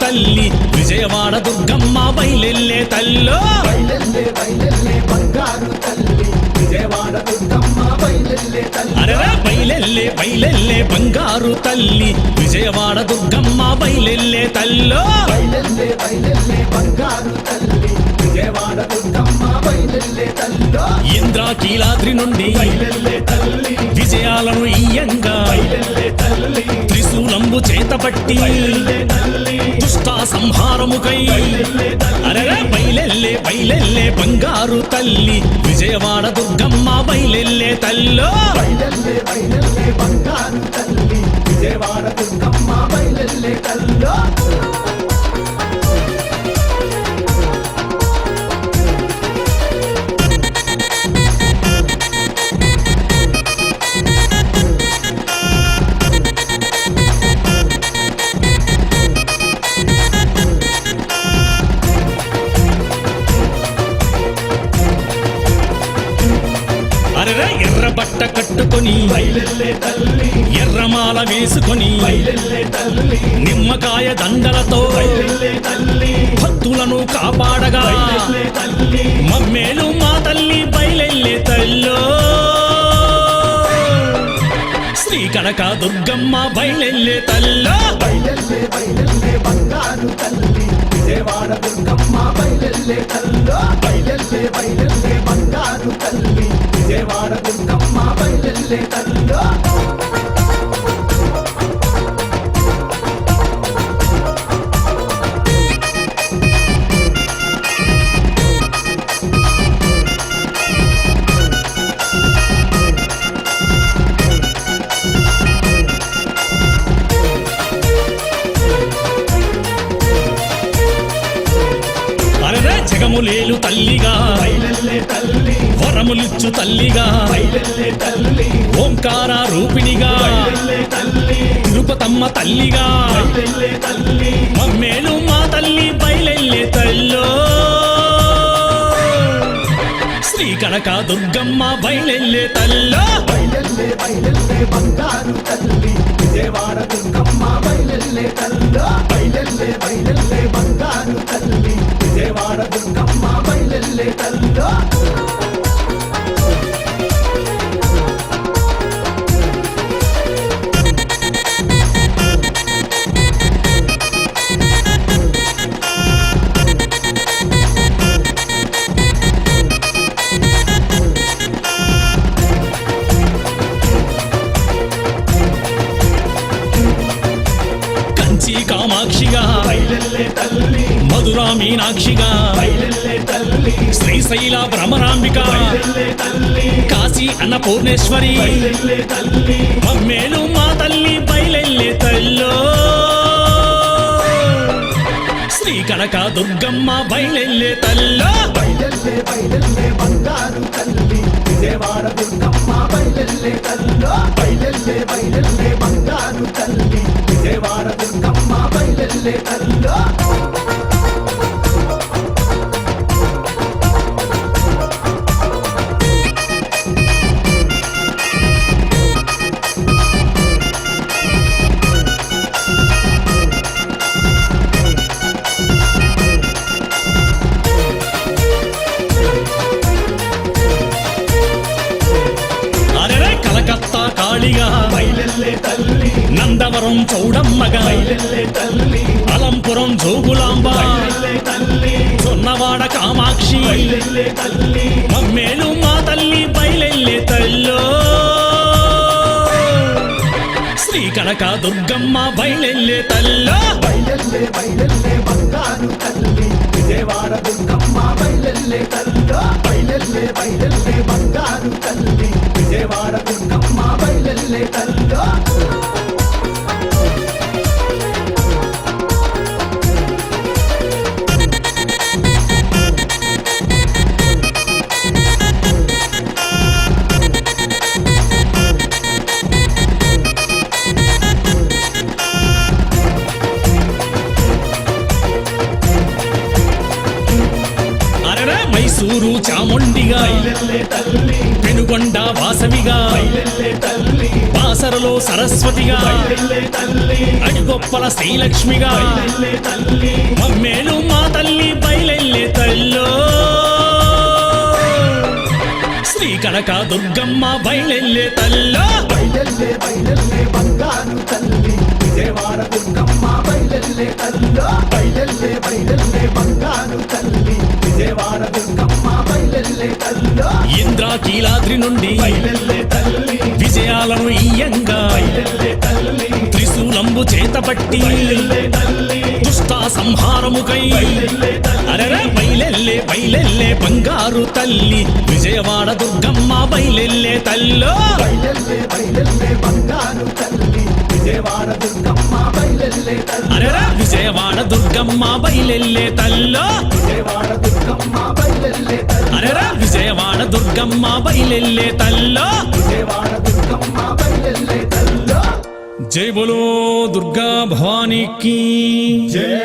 తల్లి విజయవాడ దుర్గమ్మ బయలెల్లే తల్లో బయలెల్లే బయలెల్లే బంగారు తల్లి. విజయవాడ దుర్గమ్మ బయలెల్లే తల్లి. అరెరా బయలెల్లే బయలెల్లే బంగారు తల్లి విజయవాడ దుర్గమ్మ బయలెల్లే తల్లో బయలెల్లే బయలెల్లే బంగారు తల్లి. విజయవాడ దుర్గమ్మ బయలెల్లే తల్లో. ఇంద్రాకీలాద్రి నుండి బయలెల్లే పట్టి. దుష్ట సంహారముకై బయలెల్లే బయలెల్లే బయలెల్లే బంగారు తల్లి విజయవాడ దుర్గమ్మ బయలెల్లే తల్లో బంగారు తల్లి. విజయవాడ దుర్గమ్మ బయలెల్లే తల్లో. ఎర్రమాల వేసుకొని నిమ్మకాయ దండలతో భక్తులను కాపాడగా మమ్మేలు మా తల్లి బయలెల్లే తల్లో. శ్రీ కనక దుర్గమ్మ బయలెల్లే తల్లి. విజయవాడ దుర్గమ్మ బయలెల్లే తల్లో. వరములేలు తల్లిగా. వరములిచ్చు తల్లిగా. ఓంకార రూపిణిగా. తిరుపతమ్మ తల్లిగా. మమ్మేలు మా తల్లి బయలెల్లే తల్లో. శ్రీ కనక దుర్గమ్మ బయలెల్లే తల్లో. బంగారు తల్లి విజయవాడ దుర్గమ్మ బయలెల్లే తల్లో బయలెల్లే బయలెల్లే బంగారు కంచి కామాక్షిగా. మధురా మీనాక్షిగా. శ్రీశైల భ్రమరాంబిక. కాశీ అన్నపూర్ణేశ్వరి. బయలెల్లే తల్లి మా తల్లి బయలెల్లే తల్లో. శ్రీ కనక దుర్గమ్మ బయలెల్లే తల్లో. బంగారు తల్లి విజయవాడ దుర్గమ్మ బయలెల్లే తల్లో బయలెల్లే బయలెల్లే నందవరం చౌడమ్మగా అలంపురం జోగులాంబ. బయలెల్లే కామాక్షి. మమ్మేలు మా తల్లి బయలెల్లే తల్లో. శ్రీ కనక దుర్గమ్మ బయలెల్లే తల్లో విజయవాడ దుర్గమ్మ బయలెల్లే తల్లో బయలెల్లే బయలెల్లే బంగారు తల్లి విజయవాడ దుర్గమ్మ బయలెల్లే తల్లో. అరెరే చాముండిగా. పెనుగొండ వాసవిగా. బయలెల్లే బాసరలో సరస్వతిగా. అడిగొప్పల శ్రీలక్ష్మిగా. బయలెల్లే మమ్మేలు మా తల్లి బయలెల్లే తల్లో. శ్రీ కనక దుర్గమ్మ బయలెల్లే తల్లో బయలెల్లే బయలెల్లే బంగారు తల్లి. నుండి విజయాలను ఇయ్యంగా త్రిశూలంబు చేతపట్టి బయలెల్లే తల్లి సంహారముకై బయలెల్లే బయలెల్లే బయలెల్లే బంగారు తల్లి. విజయవాడ దుర్గమ్మ బయలెల్లే తల్లో. అరరా విజయవాడ దుర్గమ్మ బయలెల్లే తల్లో. విజయవాడ దుర్గమ్మ బయలెల్లే దుర్గమ్మ బయలెల్లే తల్లో. జై బోలో దుర్గా భవానీకి. జై